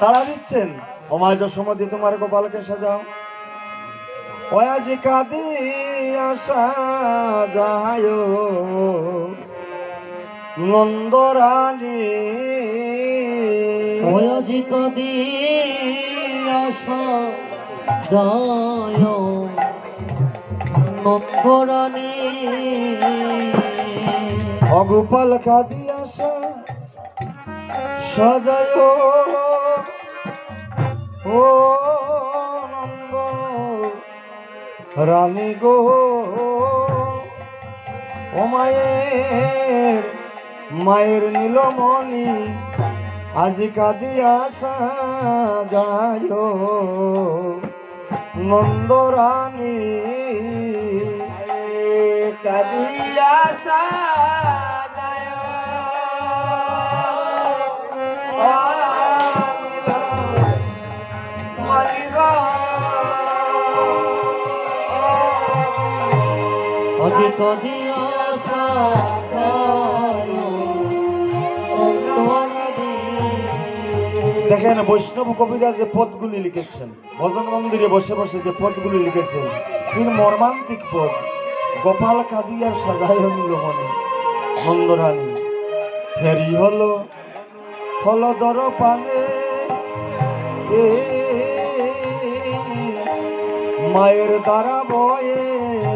তারা দিচ্ছেন। অমায় যশোমতি তোমার গোপালকে সাজাও। ওয়াজি কাদি আশা যায় নন্দরানী। দিয়াস দয় নন্দরানী। অগোপাল কাদি আশা সাজায়। ও নন্দ রানী গো। ও মায়ের মায়ের নীলমণি আজ কাদিয়া যায় নন্দরানী কাদিয়া সাজায় দেখেন, বৈষ্ণব কবিরা যে পদগুলি লিখেছেন, ভজন মন্দিরে বসে বসে যে পদগুলি লিখেছেন, কি মর্মান্তিক পদ। গোপাল কাদিয়া সাজায় নীলমণি নন্দরানী ফেরি হলো ফলদর পানে মায়ের দ্বারা বয়ে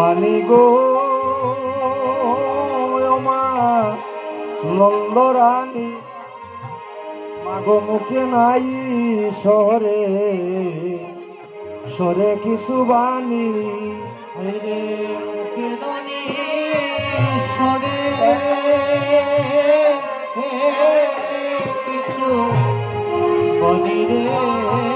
বাণী গো মা, নন্দরানী, মাগো মুখে নাই সরে সরে কিছু বাণী। সরে কিছু বনি রে।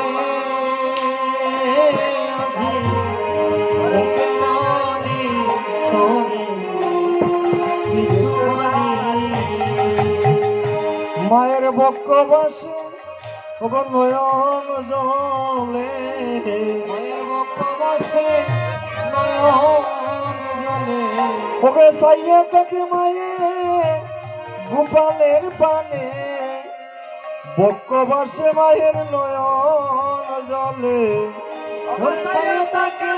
মায়ের বক্ষ বসে ওগো নয়ন জলে। মায়ের বক্ষ বসে নয়ন জলে। ওকে সাইয়ে থাকে মায়ে গোপালের পানে। বক্ষ বসে মায়ের নয়ন জলে। হরে তাকে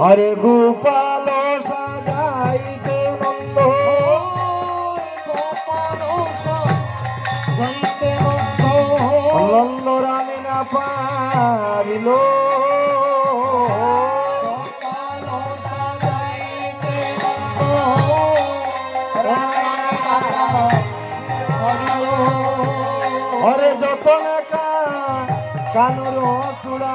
আরে গোপাল সাজাইতে নন্দ নন্দ রানী না পারিল আরে যত কানুর সুড়া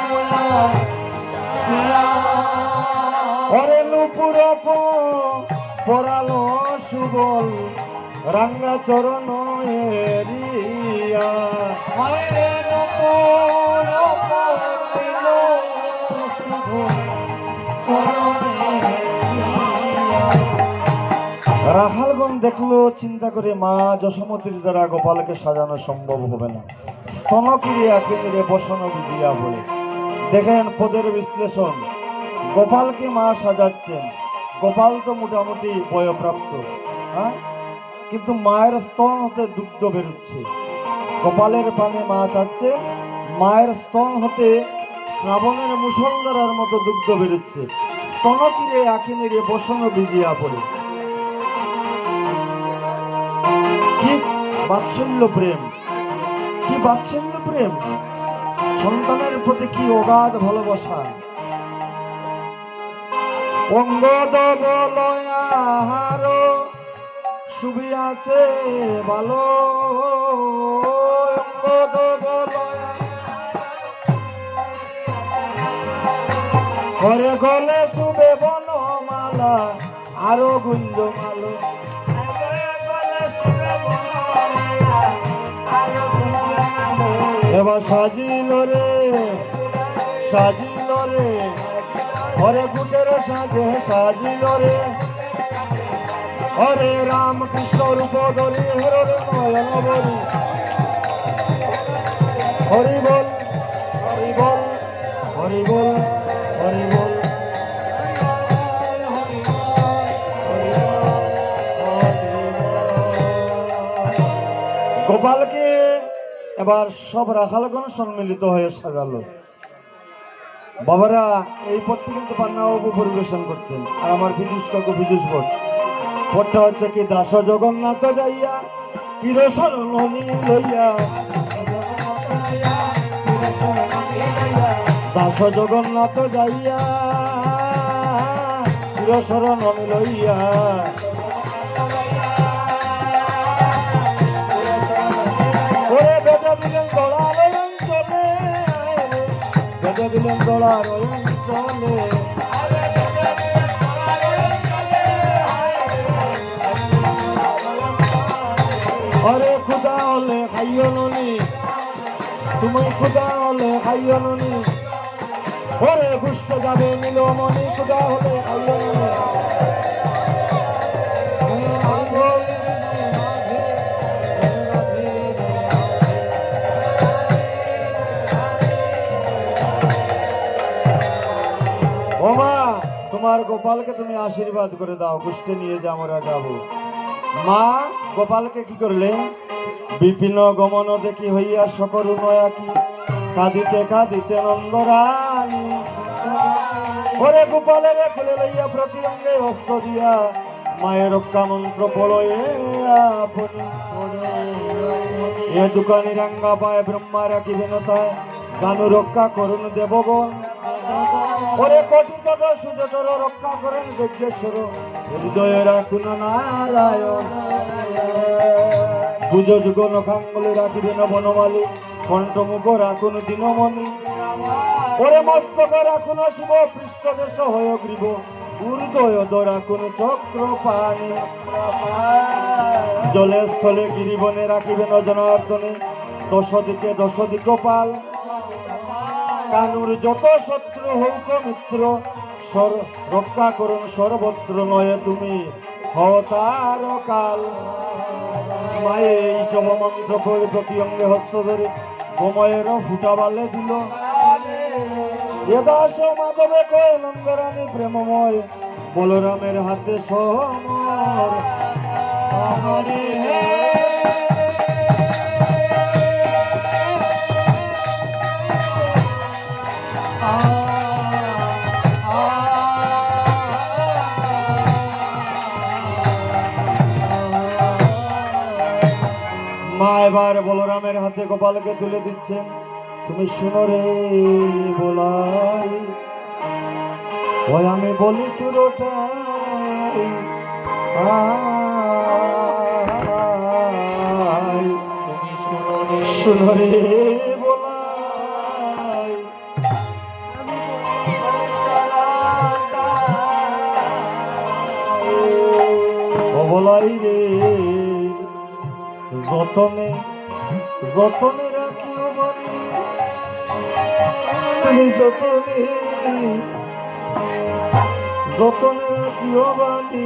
ওরে নুপুর পরালো সুবল রাঙ্গা চরণ এরিয়া। রাখালগণ দেখল চিন্তা করে মা যশোমতির দ্বারা গোপালকে সাজানো সম্ভব হবে না। স্তনক্রিয়া কেন্দ্রে বসানো বুঝিয়া বলে। দেখেন পদের বিশ্লেষণ। গোপালকে মা সাজাচ্ছেন। গোপাল তো মোটামুটি বয়প্রাপ্ত হ্যাঁ? কিন্তু মায়ের স্তন হতে দুগ্ধ বেরোচ্ছে। গোপালের পানে মা চাচ্ছে, মায়ের স্তন হতে শ্রাবণের মুসলধারার মতো দুগ্ধ বেরোচ্ছে। স্তনকিরে আখিনিরে বসন বিজিয়া পড়ে। কি বাৎসল্য প্রেম, কি বাৎসল্য প্রেম। সন্তানের প্রতি কি অগাধ ভালোবাসা। অঙ্গদ বলয়াহার শুভিয়াছে ভালো বলয়া ঘরে গলে শুবে বনমালা, আরও গুঞ্জ মালো। এবার সাজিল রে সাজিল রে। হরে গুটের সাজে সাজিল রে হরে রাম কৃষ্ণ রূপ ধরি হরে নয়ন বলি হরি বল হরি বল হরি বল হরি বল। গোপালকে এবার সব রাখালগণ সম্মিলিত হয়ে সাজালো। বাবারা, এই পথটি কিন্তু পান্নাবাবু পরিবেশন করতেন, আর আমার বিদুষ কাকু বিদুষ ভোট ভোটটা হচ্ছে কি দাস জগন্নাথ যাইয়া দাস জগন্নাথ যাইয়া কিরসরণ লইয়া। বেজা দিলেন দোলার অঞ্চলে আরে খুদা হলে খাইও ননি। তুমি খুদা হলে খাইও ননি। ওরে ঘুষতে যাবে নীলমণি, খুদা হলে খাইও ননি। তোমার গোপালকে তুমি আশীর্বাদ করে দাও কুস্তে নিয়ে যা আমরা যাব। মা, গোপালকে কি করলেন? বিপিন গমন দেখি হইয়া সকরু নয়া কি? কাঁদিতে কাঁদিতে নন্দরানী। ওরে গোপালের খুলে লইয়া প্রতি অঙ্গে হস্ত দিয়া মায়ের রক্ষা মন্ত্র পড়য়ে আপনি। এ দোকানি রাঙ্গা পায় ব্রহ্মা রাখিবেন তাই। গানু রক্ষা করুন দেবগণ। ওরে কোটি টাকা সুযোগর রক্ষা করেন যজ্ঞেশ্বর। হৃদয়ে রাখুন নারায়ণ। পুজো যুগ নখাঙ্গলে রাখিবেন বনমালী। কণ্ঠমুখ রাখুন দিনমণি। ওরে মস্তক রাখুন শিব পৃষ্ঠদেশ হয় গ্রীব উর্দয় রাখুন চক্র পানি। জলে স্থলে গিরিবনে রাখিবেন জনার্দনে। দশ দিকে দশ দিক পাল। কানুর যত শত্রু হৌক মিত্র, সর রক্ষা করুন সর্বত্র নয় তুমি। হও তার কাল। মায়ে এই সব মন্ত্র পড়ে প্রতি অঙ্গে হস্ত ধরে গোময়ের ফুটাবালে দিল। এ দাস মাধবে কয় প্রেমময়, বলরামের হাতে সমর। এবার বলরামের হাতে গোপালকে তুলে দিচ্ছেন তুমি শুনো রে বলাই ওই আমি বলি তুরোটাই আয়, শুনো রে যতনে রাখিও বাণী তুমি যতনে যতনে রাখিও বাণী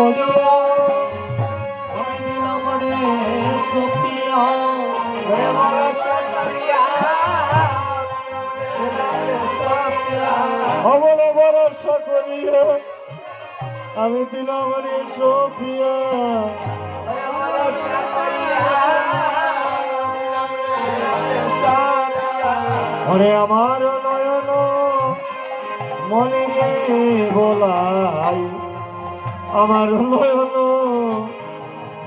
অবল আমি দিলাম রে সোফিয়া। ওরে আমার নয়ন মনে রে বলাই। আমার নয়ন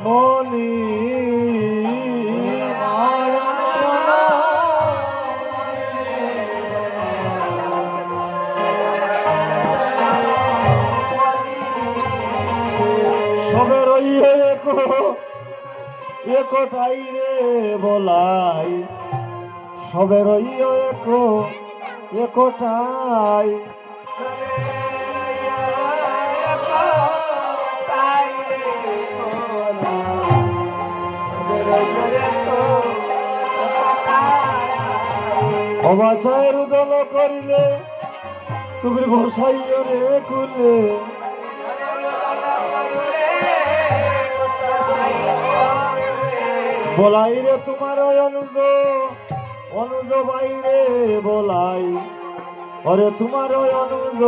মনি একটাই রে বলাই? সবে রইয়ে একো একটাই অবাচার দল করিলে তুমি ঘোষাইও রে কুলে বলাই রে তোমার অনুজ অনুজ বাইরে বলাই। ওরে তোমার অনুজ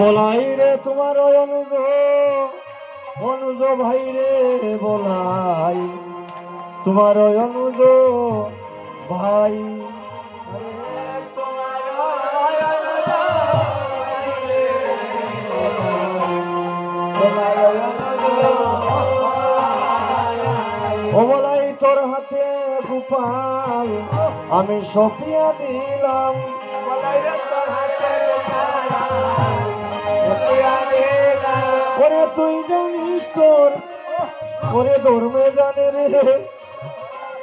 বলাই রে তোমার অনুজ অনুজ ভাই রে বলাই। তোমার অনুজ ভাই। ও বলাই তোর হাতে গোপাল, আমি সপিয়া দিলাম। ওরে তুই জানিস তোর, ওরে ধর্মে জানে রে।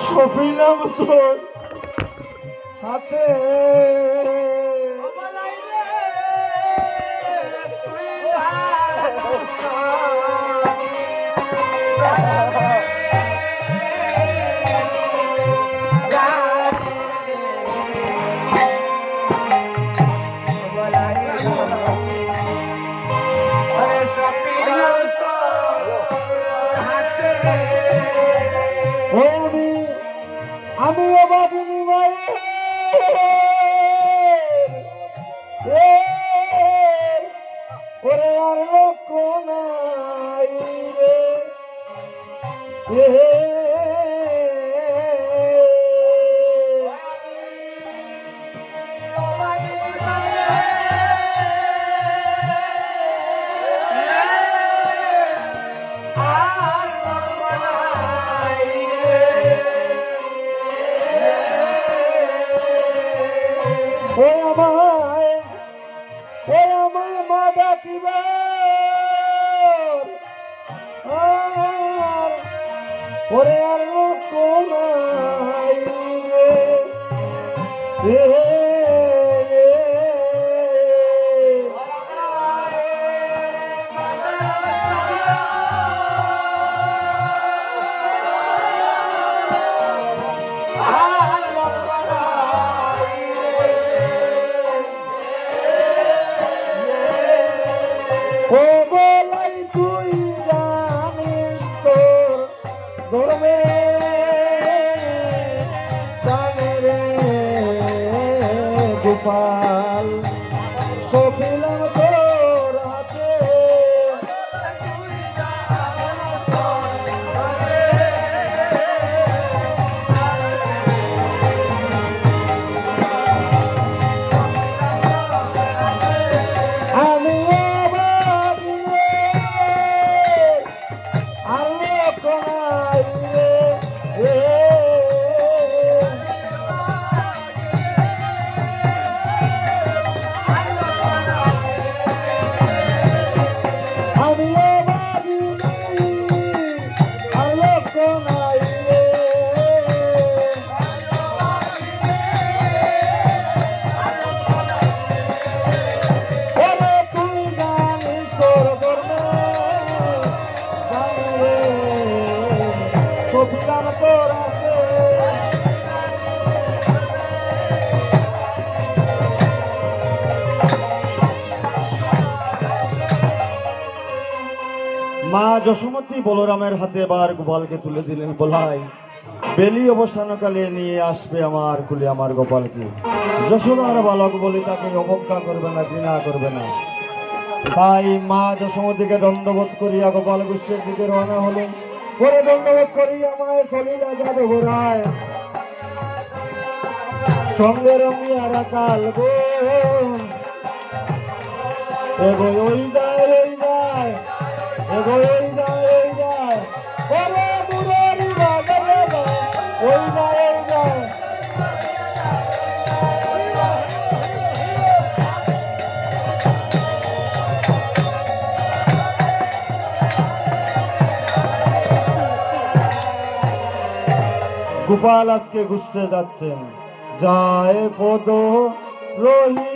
সপিলাম তোর হাতে রে ও যশোমতী বলরামের হাতে এবার গোপালকে তুলে দিলেন বলাই। বেলি অবসানকালে নিয়ে আসবে আমার কুলে আমার গোপালকে। যশোদার বালক বলে তাকে অবজ্ঞা করবে না, ঘৃণা করবে না। তাই মা যশোমতীকে দণ্ডবোধ করিয়া গোপাল গোষ্ঠীর দিকে রওনা হলেন। করে দণ্ডবোধ করিয়া মায়ের চলিলা যাবে ঘোরায় সঙ্গে রঙিয়ারা কাল বোন এগো ওই যায় গোপাল আজকে ঘুষতে যাচ্ছেন। যায় পদ রহিয়া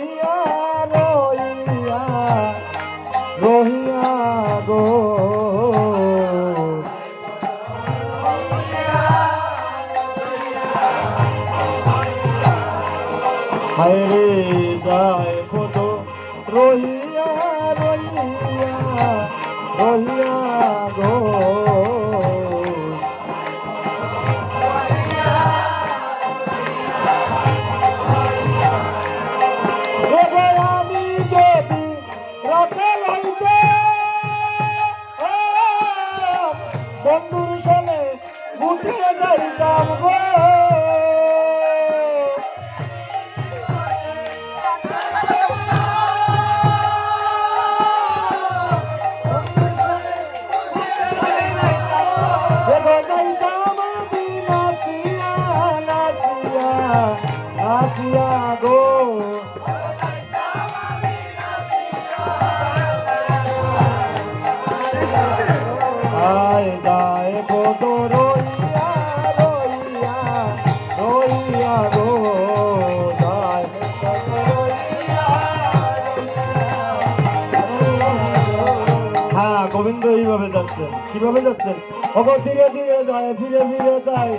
যাচ্ছেন। ওগো ধীরে ধীরে যায়, ধীরে ধীরে যায়।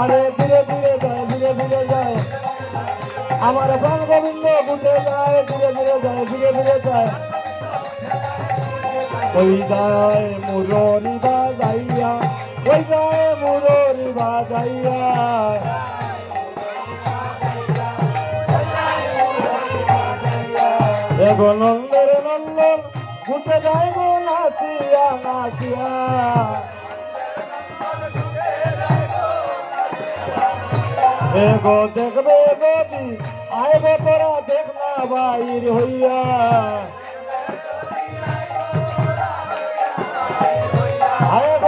আরে ধীরে ধীরে যায়, ধীরে ধীরে যায়। আমার প্রাণ গোবিন্দ বুঝে যায়, ধীরে ধীরে যায়, ধীরে ধীরে যায়। ওই যায় মুররি বাজাইয়া, ওই যায় মুররি বাজাইয়া। এগো নন্দর নন্দন ঘুটে যায় গো নাচিয়া নাচিয়া এগো দেখবে যদি আইব তোরা দেখ না বাইর হইয়া আইব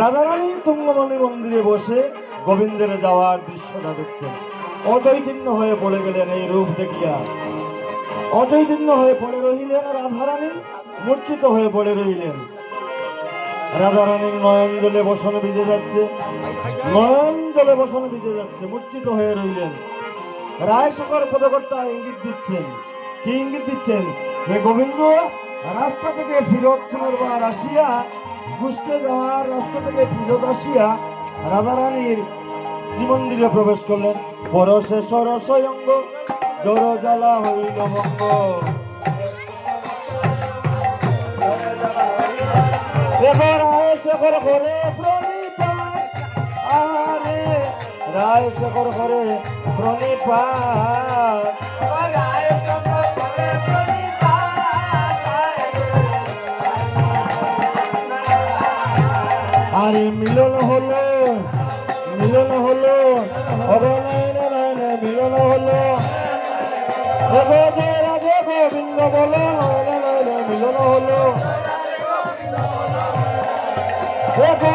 রাধারানী তুঙ্গমণি মন্দিরে বসে গোবিন্দের যাওয়ার দৃশ্যটা দেখছেন। অচৈতন্য হয়ে পড়ে গেলেন এই রূপ দেখিয়া। অচৈতন্য হয়ে পড়ে রহিলেন রাধারানী। মূর্ছিত হয়ে পড়ে রহিলেন রাধারানীর নয়ন জলে বসন ভিজে যাচ্ছে। নয়ন জলে বসন ভিজে যাচ্ছে, মূর্ছিত হয়ে রইলেন। রায় শকর পদকর্তা ইঙ্গিত দিচ্ছেন। কি ইঙ্গিত দিচ্ছেন? হে গোবিন্দ, রাস্তা থেকে ফিরত পুনর্বার আসিয়া ঘুষতে যাওয়ার রাস্তা থেকে ফিরত আসিয়া রাধারানীর শ্রীমন্দিরে প্রবেশ করলেন। পরশে সরসয়ঙ্গ জড় জ্বালা হইল ভঙ্গ শেখর করে প্রণিপাত আরে রায় শেখর করে প্রণিপাত আরে, মিলন হলো মিলন হলো, অবনয়ন নয়ন মিলন হলো। দেখো যে রাধে গোবিন্দ বলো মিলন হলো। দেখো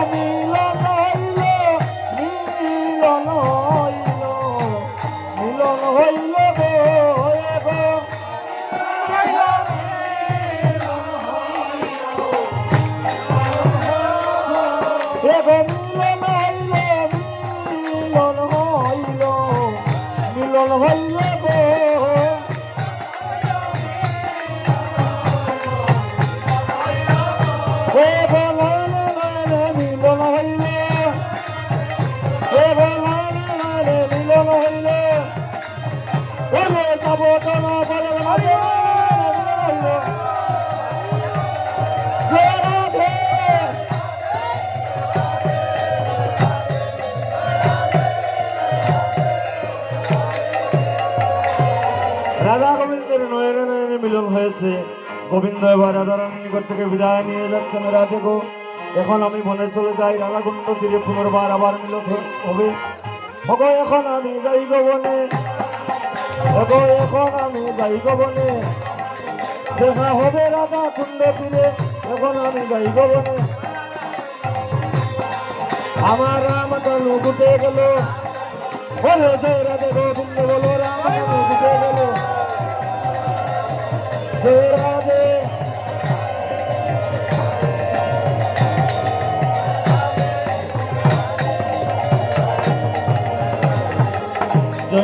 হয়েছে। গোবিন্দ এবার রাধারানীর নিকট থেকে বিদায় নিয়ে যাচ্ছেন রাধে এখন আমি মনে চলে যাই, রাধাকুণ্ড তীরে পুনর্বার আবার মিলিত হবে ওগো এখন আমি যাই গো বনে। ওগো এখন আমি যাই গো বনে। দেখা হবে রাধা কুণ্ড তীরে, এখন আমি যাই গো বনে। আমার রাম তনু গুটে গেল। বলে জয় রাধে গোবিন্দ, বলো জয়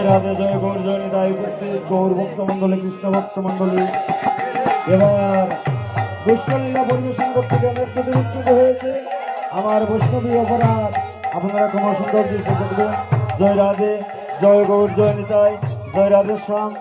রাধে, জয় গৌর জয় নিতাই উপস্থিত গৌর ভক্ত কৃষ্ণ ভক্ত এবার বৈষ্ণলীলা পরিবেশন করতে গিয়ে যদি উচ্চুত হয়েছে। আমার বৈষ্ণবী অপরাধ, আপনারা ক্ষমা সুন্দর দৃশ্য দেখবেন জয় রাধে, জয় গৌর জয় নিতাই জয় রাধে শ্যাম